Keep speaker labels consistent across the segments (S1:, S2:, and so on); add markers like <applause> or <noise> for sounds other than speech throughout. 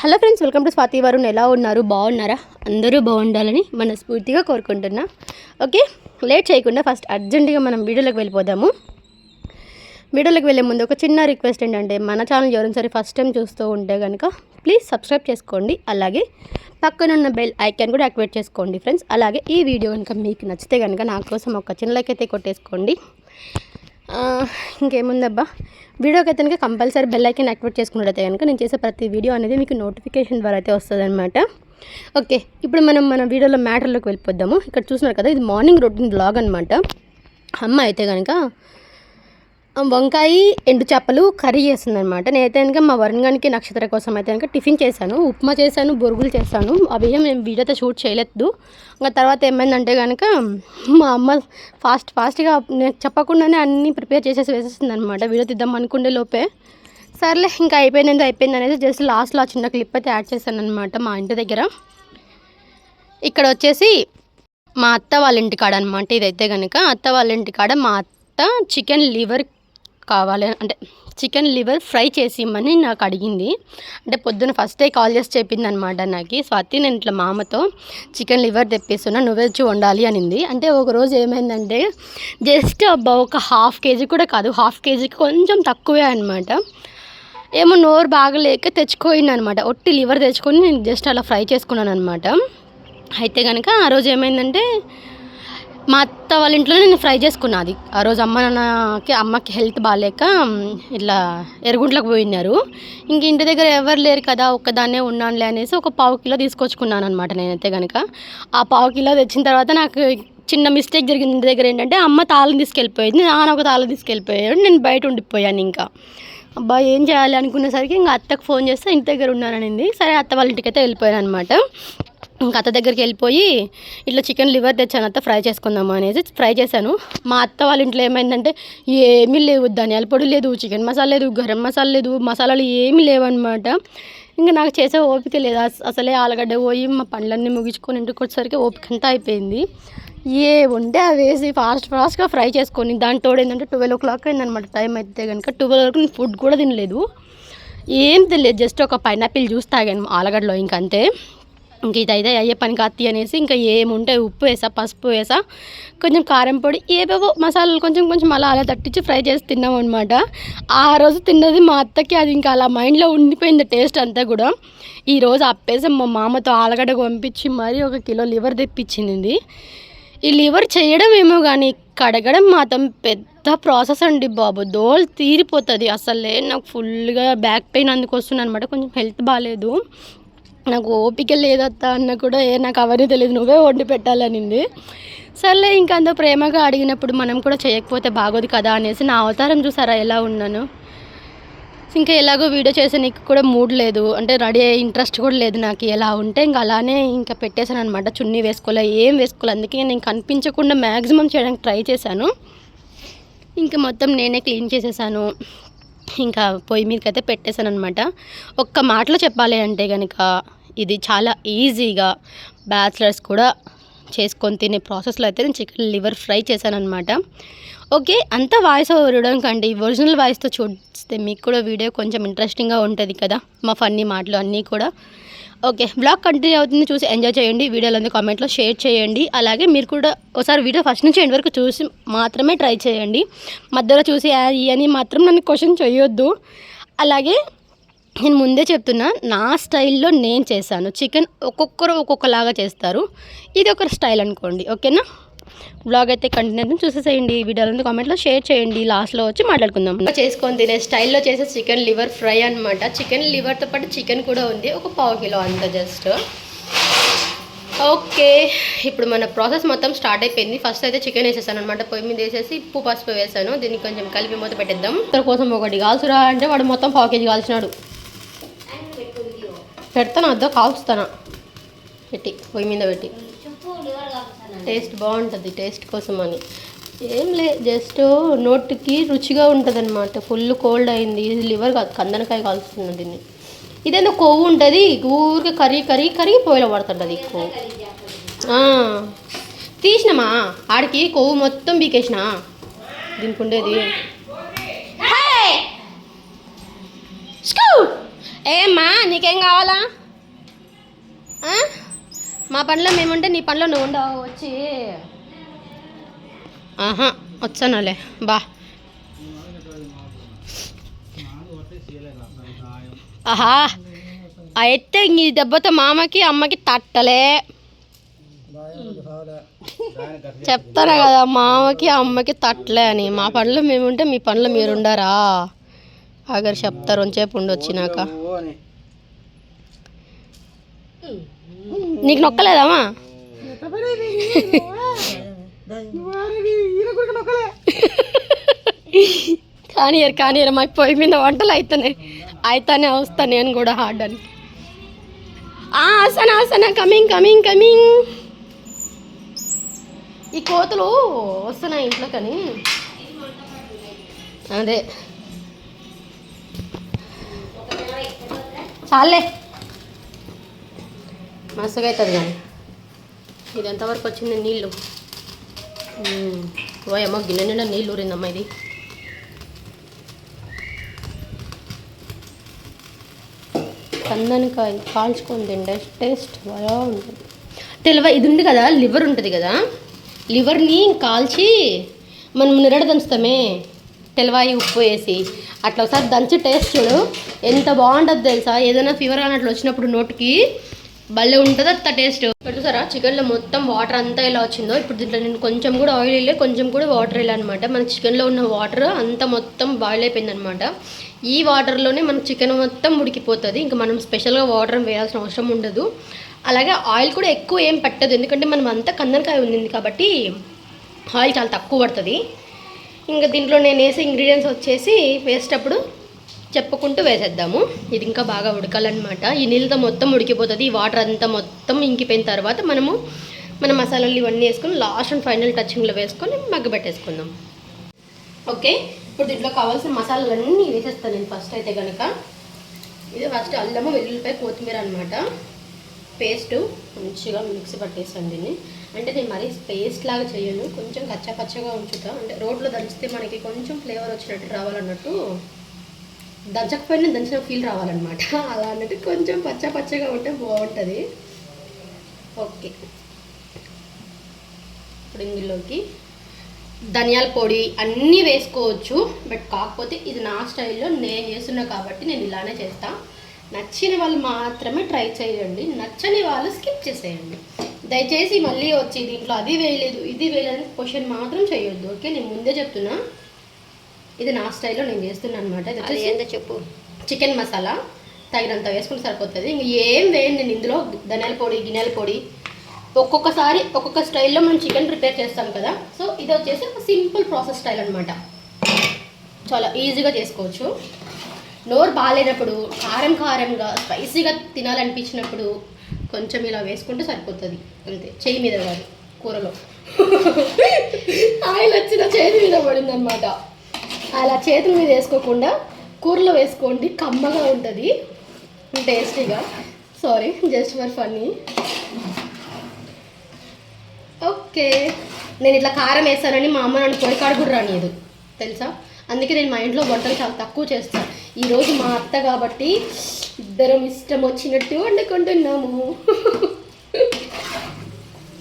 S1: Hello friends welcome to Swathi Varun ఎలా ఉన్నారు? బాగున్నారా? అందరూ బాగుండాలని మనస్ఫూర్తిగా కోరుకుంటున్నా. ఓకే లేట్ చేయకుండా ఫస్ట్ అర్జెంటుగా మనం వీడియోలోకి వెళ్ళిపోదాము. వీడియోలోకి వెళ్ళే ముందు ఒక చిన్న రిక్వెస్ట్ ఏంటంటే మన ఛానల్ ఎవరైనా సరే ఫస్ట్ టైం చూస్తూ ఉంటే కనుక ప్లీజ్ సబ్స్క్రైబ్ చేసుకోండి. అలాగే పక్కనున్న బెల్ ఐకాన్ కూడా యాక్టివేట్ చేసుకోండి ఫ్రెండ్స్. అలాగే ఈ వీడియో కనుక మీకు నచ్చితే కనుక నా కోసం ఒక చిన్న లైక్ అయితే కొట్టేసుకోండి. ఇంకేముందబ్బా? వీడియోకి అయితే కనుక కంపల్సరీ బెల్ ఐకన్ యాక్టివేట్ చేసుకున్నట్టయితే కనుక నేను చేసే ప్రతి వీడియో అనేది మీకు నోటిఫికేషన్ ద్వారా అయితే వస్తుంది అనమాట ఓకే ఇప్పుడు మనం మన వీడియోలో మ్యాటర్లోకి వెళ్ళిపోద్దాము ఇక్కడ చూసినారు కదా ఇది మార్నింగ్ రొటీన్ బ్లాగ్ అనమాట అమ్మ అయితే కనుక వంకాయ ఎండు చేపలు కర్రీ చేస్తుంది అనమాట నేనైతే కనుక మా వరుణ్గానికి నక్షత్ర కోసం అయితే కనుక టిఫిన్ చేశాను. ఉప్మా చేశాను బొరుగులు చేశాను. అవి ఏం మేము వీడియోతో షూట్ చేయలేదు. ఇంకా తర్వాత ఏమైందంటే కనుక మా అమ్మ ఫాస్ట్ ఫాస్ట్గా నేను చెప్పకుండానే అన్నీ ప్రిపేర్ చేసేసి వేసేస్తుంది అనమాట వీడియో తీద్దాం అనుకునే లోపే. సర్లే ఇంకా అయిపోయింది అయిపోయింది అనేది జస్ట్ లాస్ట్లో ఆ చిన్న క్లిప్ అయితే యాడ్ చేశాను అనమాట మా ఇంటి దగ్గర. ఇక్కడ వచ్చేసి మా అత్త వాళ్ళ ఇంటికాడ అనమాట ఇదైతే కనుక అత్త వాళ్ళ ఇంటికాడ మా అత్త చికెన్ లివర్ కావాలి అంటే చికెన్ లివర్ ఫ్రై చేసి ఇమ్మని నాకు అడిగింది. అంటే పొద్దున ఫస్ట్ డే కాల్ చేసి చెప్పింది అనమాట నాకు స్వాతి నేను ఇట్లా మామతో చికెన్ లివర్ తెప్పిస్తున్నా నువ్వే వచ్చి వండాలి అనింది. అంటే ఒక రోజు ఏమైందంటే జస్ట్ అబ్బా ఒక హాఫ్ కేజీ కూడా కాదు హాఫ్ కేజీకి కొంచెం తక్కువే అనమాట ఏమో నోరు బాగలేక తెచ్చుకోయింది అనమాట ఒట్టి లివర్ తెచ్చుకొని నేను జస్ట్ అలా ఫ్రై చేసుకున్నాను అనమాట అయితే కనుక ఆ రోజు ఏమైందంటే మా అత్త వాళ్ళ ఇంట్లో నేను ఫ్రై చేసుకున్నది ఆ రోజు అమ్మ నాన్నకి అమ్మకి హెల్త్ బాగాలేక ఇట్లా ఎరుగుంట్లకు పోయినారు. ఇంక ఇంటి దగ్గర ఎవరు లేరు కదా ఒక్కదాన్నే ఉన్నానులే అనేసి ఒక పావు కిలో తీసుకొచ్చుకున్నాను అనమాట నేనైతే కనుక ఆ పావు కిలో తెచ్చిన తర్వాత నాకు చిన్న మిస్టేక్ జరిగింది. ఇంటి దగ్గర ఏంటంటే అమ్మ తాళం తీసుకెళ్ళిపోయింది నాన్న ఒక తాళం తీసుకెళ్ళిపోయాడు నేను బయట ఉండిపోయాను ఇంకా. అబ్బా ఏం చేయాలి అనుకునేసరికి ఇంకా అత్తకు ఫోన్ చేస్తే ఇంటి దగ్గర ఉన్నాననింది. సరే అత్త వాళ్ళ ఇంటికైతే వెళ్ళిపోయాను అనమాట ఇంకా అత్త దగ్గరికి వెళ్ళిపోయి ఇట్లా చికెన్ లివర్ తెచ్చాను అత్త ఫ్రై చేసుకుందాము అనేసి ఫ్రై చేశాను. మా అత్త వాళ్ళ ఇంట్లో ఏమైందంటే ఏమీ లేవు ధనియాల పొడి లేదు చికెన్ మసాలా లేదు గరం మసాలా లేదు మసాలాలు ఏమీ లేవన్నమాట. ఇంకా నాకు చేసే ఓపిక లేదు. అసలే ఆలుగడ్డ పోయి మా పండ్లన్నీ ముగించుకొని ఇంటికి వచ్చేసరికి ఓపిక అంతా అయిపోయింది. ఏ ఉంటే అవి వేసి ఫాస్ట్ ఫాస్ట్గా ఫ్రై చేసుకొని దాని తోడు ఏంటంటే ట్వెల్వ్ ఓ క్లాక్ అయిందనమాట టైం అయితే కనుక ట్వెల్వ్ వరకు నేను ఫుడ్ కూడా తినలేదు. ఏం తెలియదు జస్ట్ ఒక పైనాపిల్ జ్యూస్ తాగాను ఆలగడ్డలో ఇంకంతే. ఇంక ఇదైతే అయ్యే పని కాత్తి అనేసి ఇంకా ఏముంటే ఉప్పు వేసా పసుపు వేసా కొంచెం కారం పొడి ఏవేవో మసాలాలు కొంచెం కొంచెం అలా అలా తట్టించి ఫ్రై చేసి తిన్నాం అనమాట ఆ రోజు తిన్నది మా అత్తకి అది ఇంకా అలా మైండ్లో ఉండిపోయింది టేస్ట్ అంతా కూడా. ఈరోజు అప్పేసి మా మామతో ఆలగడ్డకు పంపించి మరీ ఒక కిలో లివర్ తెప్పించింది ఈ లివర్ చేయడం ఏమో కానీ కడగడం మాత్రం పెద్ద ప్రాసెస్ అండి బాబు. దోల్ తీరిపోతుంది. అసలే నాకు ఫుల్గా బ్యాక్ పెయిన్ అందుకు వస్తుంది అనమాట కొంచెం హెల్త్ బాగాలేదు నాకు ఓపిక లేదత్తా అన్న కూడా ఏ నాకు అవన్నీ తెలియదు నువ్వే వండి పెట్టాలనింది. సర్లే ఇంకా అంత ప్రేమగా అడిగినప్పుడు మనం కూడా చేయకపోతే బాగోదు కదా అనేసి నా అవతారం చూసారా? ఎలా ఉన్నాను? ఇంకా ఎలాగో వీడియో చేసే నీకు కూడా మూడ్ లేదు. అంటే రెడీ అయ్యే ఇంట్రెస్ట్ కూడా లేదు నాకు. ఎలా ఉంటే ఇంకా అలానే ఇంకా పెట్టేశాను అనమాట చున్నీ వేసుకోలే ఏం వేసుకోలే. అందుకే నేను కనిపించకుండా మ్యాక్సిమం చేయడానికి ట్రై చేశాను. ఇంకా మొత్తం నేనే క్లీన్ చేసేసాను. ఇంకా పొయ్యి మీదకి అయితే పెట్టేశాను అనమాట ఒక్క మాటలో చెప్పాలి అంటే కనుక ఇది చాలా ఈజీగా బ్యాచిలర్స్ కూడా చేసుకొని తినే ప్రాసెస్లో అయితే నేను చికెన్ లివర్ ఫ్రై చేశాను అనమాట ఓకే అంత వాయిస్ ఓవర్ ఇవ్వడం కంటే ఒరిజినల్ వాయిస్తో చూస్తే మీకు కూడా వీడియో కొంచెం ఇంట్రెస్టింగ్గా ఉంటుంది కదా మా ఫన్నీ మాటలు అన్నీ కూడా. ఓకే బ్లాగ్ కంటిన్యూ అవుతుంది చూసి ఎంజాయ్ చేయండి వీడియోలో కామెంట్లో షేర్ చేయండి. అలాగే మీరు కూడా ఒకసారి వీడియో ఫస్ట్ నుంచి ఎండ్ వరకు చూసి మాత్రమే ట్రై చేయండి. మధ్యలో చూసి అని మాత్రం నన్ను క్వశ్చన్ చేయొద్దు. అలాగే నేను ముందే చెప్తున్నా నా స్టైల్లో నేను చేశాను. చికెన్ ఒక్కొక్కరు ఒక్కొక్కలాగా చేస్తారు. ఇది ఒక స్టైల్ అనుకోండి ఓకేనా? బ్లాగ్ అయితే కంటిన్యూ చూసేసేయండి వీడియోలను కామెంట్లో షేర్ చేయండి. లాస్ట్లో వచ్చి మాట్లాడుకుందాం. చేసుకొని తినే స్టైల్లో చేసే చికెన్ లివర్ ఫ్రై అనమాట చికెన్ లివర్తో పాటు చికెన్ కూడా ఉంది. ఒక పావు కిలో అంత జస్ట్ ఓకే ఇప్పుడు మన ప్రాసెస్ మొత్తం స్టార్ట్ అయిపోయింది. ఫస్ట్ అయితే చికెన్ వేసేసాను అనమాట పొయ్యి మీద వేసేసి ఉప్పు పసుపు వేసాను. దీన్ని కొంచెం కలిపి మూత పెట్టేద్దాం. ఇతర కోసం ఒకటి కాల్చురా అంటే వాడు మొత్తం పావు కేజీ కాల్చినాడు. పెడతాను? అద్దా కాల్చుతానా పెట్టి పొయ్యి మీద పెట్టి. టేస్ట్ బాగుంటుంది టేస్ట్ కోసం అని. ఏం లే జస్ట్ నోటికి రుచిగా ఉంటుంది అనమాట ఫుల్ కోల్డ్ అయింది. ఇది లివర్ కాదు కందనకాయ కాల్చుతున్నా దీన్ని. ఇదేందో కొవ్వు ఉంటుంది. ఊరికే కర్రీ కర్రీ కరిగి పొయ్యిలో పడుతుంటుంది కొవ్వు తీసినామా? ఆడికి కొవ్వు మొత్తం బీకేసిన దీనికి ఉండేది. హే! ఏమ్మా నీకేం కావాలా? మా పనిలో మేముంటే నీ పనిలో నువ్వు ఉండవు వచ్చి. ఆహా వచ్చానులే బా. ఆహా అయితే ఈ దెబ్బతో మామకి అమ్మకి తట్టలే. చెప్తాను కదా మామకి అమ్మకి తట్టలే అని. మా పనిలో మేముంటే మీ పనిలో మీరుండరా? అగర్ చెప్తారు కొంచెంసేపు ఉండి వచ్చినాక నీకు నొక్కలేదమ్మా? కానీ కానీ మాకు పొయ్యి మీద వంటలు అవుతున్నాయి అయితేనే వస్తా నేను కూడా హార్డ్ అని. ఆసన ఆసన కమింగ్ కమింగ్ కమింగ్ ఈ కోతులు వస్తున్నాయి ఇంట్లో కానీ అదే. చాలే. మస్తుగా అవుతుంది కానీ. ఇది ఎంతవరకు వచ్చింది నీళ్ళు? మ్మ్. ఓయమ్మ గిన్నె నిండా నీళ్ళు ఊరిందమ్మా ఇది. కందనకాయ కాల్చుకొని తింటే టేస్ట్ బాగా ఉంటుంది. తెలవ ఇది ఉంది కదా లివర్ ఉంటుంది కదా. లివర్ని కాల్చి మనం నిరడ దంచుతామే. తెలవాయి ఉప్పు వేసి అట్లా ఒకసారి దంచి టేస్ట్ చూడు. ఎంత బాగుంటుంది తెలుసా? ఏదైనా ఫీవర్ అన్నట్లు వచ్చినప్పుడు నోటికి భలే ఉంటుంది అంత టేస్ట్ చూసారా? చికెన్లో మొత్తం వాటర్ అంతా ఎలా వచ్చిందో? ఇప్పుడు దీంట్లో నేను కొంచెం కూడా ఆయిల్ వెళ్ళే కొంచెం కూడా వాటర్ వెళ్ళా అనమాట మన చికెన్లో ఉన్న వాటర్ అంతా మొత్తం బాయిల్ అయిపోయింది అనమాట ఈ వాటర్లోనే మన చికెన్ మొత్తం ఉడికిపోతుంది. ఇంకా మనం స్పెషల్గా వాటర్ వేయాల్సిన అవసరం ఉండదు. అలాగే ఆయిల్ కూడా ఎక్కువ ఏం పట్టదు. ఎందుకంటే మనం అంతా కందనకాయ ఉంది కాబట్టి ఆయిల్ చాలా తక్కువ పడుతుంది. ఇంకా దీంట్లో నేను వేసే ఇంగ్రీడియంట్స్ వచ్చేసి వేసేటప్పుడు చెప్పుకుంటూ వేసేద్దాము. ఇది ఇంకా బాగా ఉడకాలన్నమాట. ఈ నీళ్ళతో మొత్తం ఉడికిపోతుంది. ఈ వాటర్ అంతా మొత్తం ఇంకిపోయిన తర్వాత మనము మన మసాలాలు ఇవన్నీ వేసుకొని లాస్ట్ అండ్ ఫైనల్ టచింగ్లో వేసుకొని మగ్గబెట్టేసుకుందాం ఓకే? ఇప్పుడు దీంట్లో కావాల్సిన మసాలాలన్నీ వేసేస్తాను నేను ఫస్ట్ అయితే కనుక ఇది ఫస్ట్ అల్లము వెల్లుల్లిపాయ కొత్తిమీర అనమాట పేస్టు మంచిగా మిక్సీ పట్టేస్తాను దీన్ని అంటే నేను మరీ పేస్ట్ లాగా చేయను కొంచెం కచ్చపచ్చగా ఉంచుతా. అంటే రోడ్లో దంచితే మనకి కొంచెం ఫ్లేవర్ వచ్చినట్టు రావాలన్నట్టు దంచకపోయినా దంచిన ఫీల్ రావాలన్నమాట. <laughs> అలా అన్నట్టు కొంచెం పచ్చ పచ్చగా ఉంటే బాగుంటుంది. ఓకే. ఇప్పుడు ఇందులోకి ధనియాల పొడి అన్నీ వేసుకోవచ్చు. బట్ కాకపోతే ఇది నా స్టైల్లో నేను చేస్తున్నా కాబట్టి నేను ఇలానే చేస్తాను నచ్చిన వాళ్ళు మాత్రమే ట్రై చేయండి. నచ్చని వాళ్ళు స్కిప్ చేసేయండి. దయచేసి మళ్ళీ వచ్చి దీంట్లో అది వేయలేదు ఇది వేయలేదు క్వశ్చన్ మాత్రం చేయొద్దు ఓకే? నేను ముందే చెప్తున్నా. ఇది నా స్టైల్లో నేను చేస్తున్నాను అనమాట
S2: ఏందో చెప్పు.
S1: చికెన్ మసాలా. తగినంత వేసుకుంటే సరిపోతుంది. ఇంక ఏం వేయండి నేను ఇందులో? ధనియాల పొడి గిన్నెల పొడి. ఒక్కొక్కసారి ఒక్కొక్క స్టైల్లో మనం చికెన్ ప్రిపేర్ చేస్తాం కదా. సో ఇది వచ్చేసి ఒక సింపుల్ ప్రాసెస్ స్టైల్ అనమాట చాలా ఈజీగా చేసుకోవచ్చు. నోరు బాగాలేనప్పుడు కారం కారంగా స్పైసీగా తినాలనిపించినప్పుడు కొంచెం ఇలా వేసుకుంటే సరిపోతుంది. అంతే. చెయ్యి మీద కాదు కూరలో. ఆయిల్ వచ్చిన చేతి మీద పడింది అనమాట అలా చేతుల మీద వేసుకోకుండా కూరలో వేసుకోండి కమ్మగా ఉంటుంది. టేస్టీగా. Sorry just for funny okay. నేను ఇట్లా కారం వేస్తానని మా అమ్మ నన్ను పొడికాడు కూడా రానియదు. తెలుసా? అందుకే నేను మా ఇంట్లో వంటలు చాలా తక్కువ చేస్తాను ఈరోజు మా అత్త కాబట్టి ఇద్దరం ఇష్టం వచ్చినట్టు వండుకుంటున్నాము.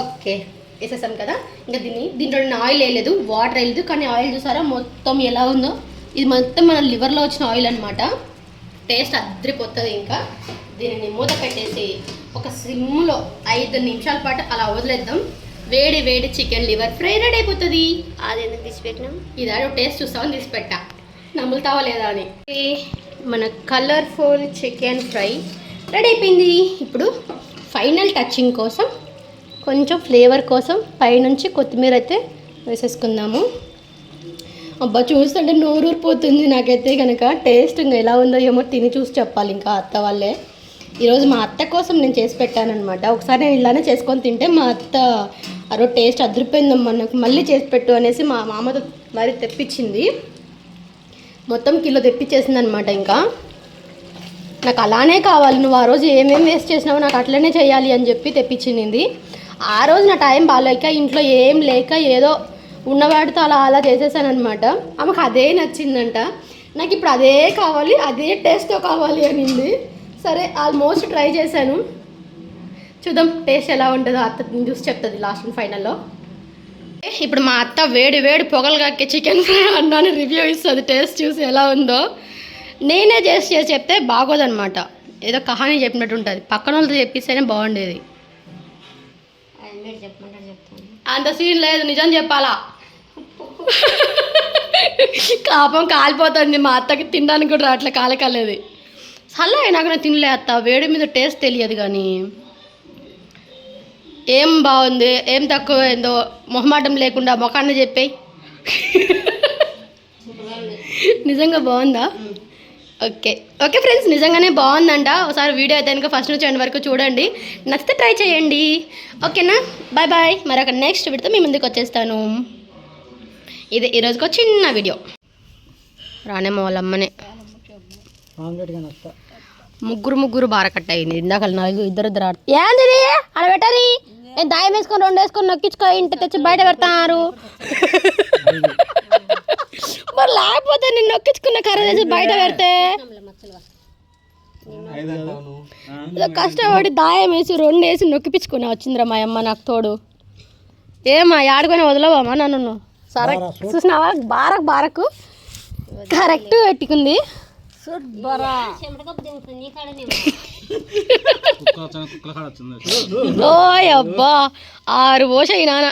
S1: ఓకే వేసేసాం కదా. ఇంకా దీన్ని దీంట్లో నేను ఆయిల్ వేయలేదు వాటర్ వేయలేదు కానీ ఆయిల్ చూసారా మొత్తం ఎలా ఉందో? ఇది మొత్తం మన లివర్లో వచ్చిన ఆయిల్ అనమాట టేస్ట్ అద్దరిపోతుంది ఇంకా. దీనిని మూత పెట్టేసి ఒక సిమ్లో ఐదు నిమిషాల పాటు అలా వదిలేద్దాం. వేడి వేడి చికెన్ లివర్ ఫ్రై రెడీ అయిపోతుంది.
S2: అది ఎందుకు తీసి పెట్టినాం
S1: ఇది టేస్ట్ చూస్తామని తీసి పెట్టా నములుతావా లేదా అని. మన కలర్ఫుల్ చికెన్ ఫ్రై రెడీ అయిపోయింది. ఇప్పుడు ఫైనల్ టచింగ్ కోసం కొంచెం ఫ్లేవర్ కోసం పైనుంచి కొత్తిమీర అయితే వేసేసుకుందాము. అబ్బా చూస్తుంటే నోరూరిపోతుంది నాకైతే కనుక టేస్ట్ ఇంకా ఎలా ఉందో ఏమో తిని చూసి చెప్పాలి ఇంకా అత్త వాళ్ళే. ఈరోజు మా అత్త కోసం నేను చేసి పెట్టానమాట ఒకసారి నేను ఇలానే చేసుకొని తింటే మా అత్త ఆ రోజు టేస్ట్ అదిరిపోయిందమ్మా నాకు మళ్ళీ చేసి పెట్టు అనేసి మా మామతో మరి తెప్పించింది. మొత్తం కిలో తెప్పించేసింది అనమాట ఇంకా. నాకు అలానే కావాలి నువ్వు ఆ రోజు ఏమేమి వేస్ట్ చేసినావు నాకు అట్లనే చేయాలి అని చెప్పి తెప్పించింది. ఆ రోజు నా టైం బాగాలేక ఇంట్లో ఏం లేక ఏదో ఉన్నవాడితో అలా అలా చేసేసానమాట ఆమెకు అదే నచ్చిందంట. నాకు ఇప్పుడు అదే కావాలి అదే టేస్ట్తో కావాలి అనింది. సరే ఆల్మోస్ట్ ట్రై చేశాను. చూద్దాం టేస్ట్ ఎలా ఉంటుందో అత్త చూసి చెప్తుంది లాస్ట్ ఫైనల్లో ఇప్పుడు మా అత్త వేడి వేడి పొగలు కక్కే చికెన్ ఫ్రై అన్నాను రివ్యూ ఇస్తుంది టేస్ట్ చూసి ఎలా ఉందో. నేనే చేసి చేసి చెప్తే బాగోదనమాట ఏదో కహాని చెప్పినట్టు ఉంటుంది. పక్కన వాళ్ళతో చెప్పిస్తేనే బాగుండేది. అంత సీన్ లేదు నిజం చెప్పాలా? కాపం కాలిపోతుంది మా అత్తకి తినడానికి కూడా అట్లా కాలకాలేదు చల్ల అయినాక నేను తినలే అత్త. వేడి మీద టేస్ట్ తెలియదు కానీ. ఏం బాగుంది ఏం తక్కువ ఏందో మొహమాటం లేకుండా మొఖాన్ని చెప్పేయి. నిజంగా బాగుందా? ఓకే. ఓకే ఫ్రెండ్స్ నిజంగానే బాగుందంట. ఒకసారి వీడియో అయితే కనుక ఫస్ట్ నుంచి ఎండ్ వరకు చూడండి. నచ్చితే ట్రై చేయండి. ఓకేనా? బాయ్ బాయ్ మరొక నెక్స్ట్ వీడితో మీ ముందుకు వచ్చేస్తాను. ఇది ఈరోజుకి ఒక చిన్న వీడియో. రానే మా వాళ్ళ అమ్మనే
S3: ఆమ్లెట్ కానీ వస్తా
S1: ముగ్గురు ముగ్గురు బార కట్ అయింది. ఇందాక నలుగురు ఇద్దరు ఇద్దరు ఆడు ఏంది ఇది? నేను దాయం వేసుకొని రెండు వేసుకొని నొక్కించుకో ఇంటి తెచ్చి బయట పెడతారు. మరి లేకపోతే నేను నొక్కించుకున్న కర్ర తెచ్చి బయట పెడితే? కష్టపడి దాయం వేసి రెండు వేసి నొక్కిపించుకున్నా వచ్చిందిరా మా అమ్మ నాకు తోడు. ఏమా ఆడుకొని వదలవమ్మా నన్ను సరే చూసినావా? బారకు బారకు. కరెక్ట్ పెట్టుకుంది. ఓయ్ అబ్బా ఆరు పోస ఈ నాన్న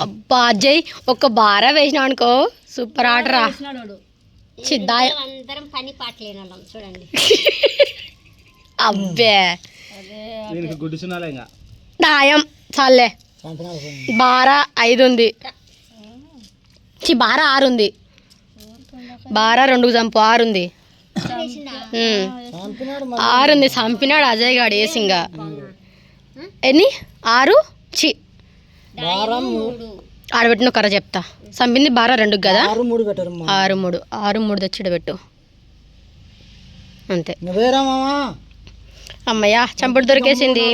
S1: అబ్బా అజయ్ ఒక బార వేసినావు అనుకో సూపర్ ఆటరా
S2: అందరం పని చూడండి.
S1: అబ్బే.
S3: గుడ్డు
S1: దాయం చాలే. బార ఐదు ఉంది చి బార ఆరు ఉంది. బార రెండు చంపు ఆరు ఉంది. ఉమ్. ఆరు ఉంది. చంపినాడు అజయ్ గాడు ఏసింగా ఎన్ని? ఆరు? చి. ఆడబెట్టిన కర్ర చెప్తా. చంపింది బార రెండు కదా?
S3: ఆరు మూడు
S1: ఆరు మూడు. తెచ్చిడ పెట్టు. అంతే. అమ్మయ్య చంపుడు దొరికేసింది.